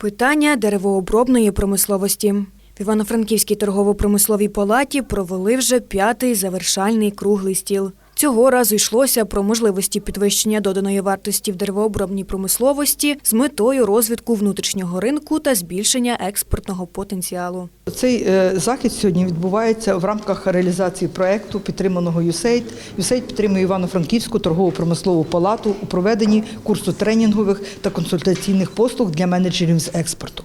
Питання деревообробної промисловості. В Івано-Франківській торгово-промисловій палаті провели вже п'ятий завершальний круглий стіл. Цього разу йшлося про можливості підвищення доданої вартості в деревообробній промисловості з метою розвитку внутрішнього ринку та збільшення експортного потенціалу. Цей е, захід сьогодні відбувається в рамках реалізації проекту, підтриманого USAID. USAID підтримує Івано-Франківську торгово-промислову палату у проведенні курсу тренінгових та консультаційних послуг для менеджерів з експорту.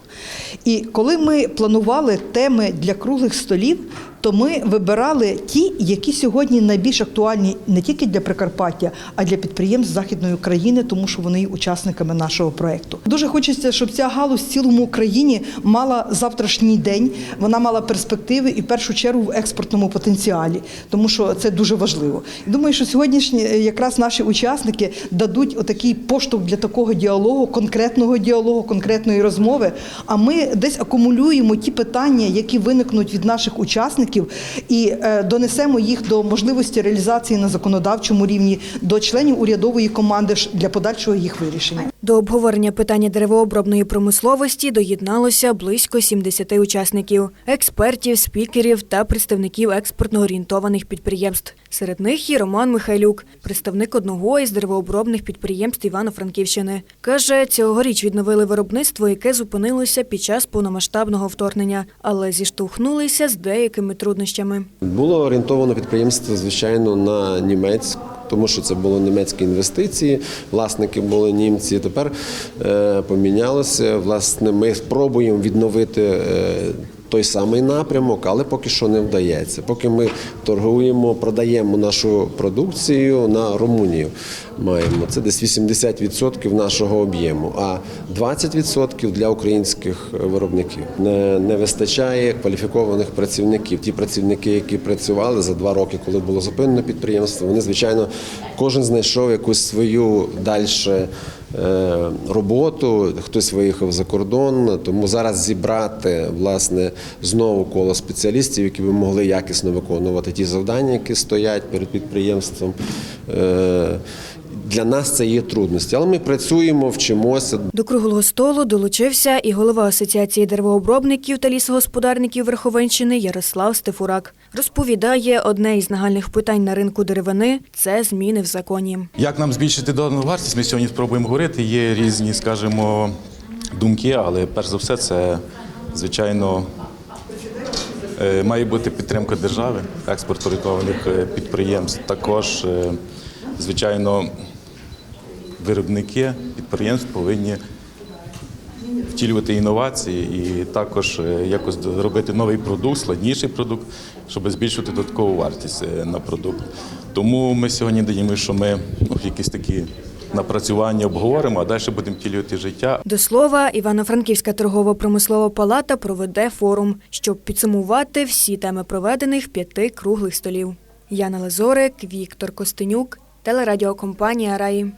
І коли ми планували теми для круглих столів, то ми вибирали ті, які сьогодні найбільш актуальні не тільки для Прикарпаття, а для підприємств Західної України, тому що вони є учасниками нашого проекту. Дуже хочеться, щоб ця галузь в цілому Україні мала завтрашній день, вона мала перспективи і в першу чергу в експортному потенціалі, тому що це дуже важливо. Думаю, що сьогоднішні е, якраз наші учасники дадуть отакий поштовх для такого діалогу, конкретного діалогу, конкретної розмови. А ми десь акумулюємо ті питання, які виникнуть від наших учасників, і е, донесемо їх до можливості реалізації на законодавчому рівні, до членів урядової команди для подальшого їх вирішення. До обговорення питання деревообробної промисловості доєдналося близько 70 учасників, експертів, спікерів та представників експортно орієнтованих підприємств. Серед них і Роман Михайлюк, представник одного із деревообробних підприємств Івано-Франківщини. Каже, цьогоріч відновили виробництво, яке зупинилося під час повномасштабного вторгнення, але зіштовхнулися з деякими труднощами. Було орієнтовано підприємство, звичайно, на німецьку. Тому що це були німецькі інвестиції, власники були німці. Тепер е, помінялося. Власне, ми спробуємо відновити е, той самий напрямок, але поки що не вдається. Поки ми торгуємо, продаємо нашу продукцію на Румунію. Маємо це десь 80% нашого об'єму, а 20% для українських виробників. Не, не вистачає кваліфікованих працівників. Ті працівники, які працювали за два роки, коли було зупинено підприємство, вони звичайно кожен знайшов якусь свою дальше. Е, Роботу хтось виїхав за кордон, тому зараз зібрати власне знову коло спеціалістів, які би могли якісно виконувати ті завдання, які стоять перед підприємством. Для нас це є трудності, але ми працюємо, вчимося. До круглого столу долучився і голова Асоціації деревообробників та лісогосподарників Верховенщини Ярослав Стефурак. Розповідає, одне із нагальних питань на ринку деревини це зміни в законі. Як нам збільшити додану вартість? Ми сьогодні спробуємо говорити. Є різні, скажімо, думки, але перш за все, це звичайно е, має бути підтримка держави, експорт орієнтованих е, підприємств. Також, е, звичайно, виробники підприємств повинні втілювати інновації і також е, якось робити новий продукт, складніший продукт, щоб збільшити додаткову вартість е, на продукт. Тому ми сьогодні даємо, що ми ну, якісь такі напрацювання обговоримо, а далі будемо втілювати життя. До слова, Івано-Франківська торгово-промислова палата проведе форум, щоб підсумувати всі теми проведених п'яти круглих столів. Яна Лазорик, Віктор Костенюк, телерадіокомпанія Раї.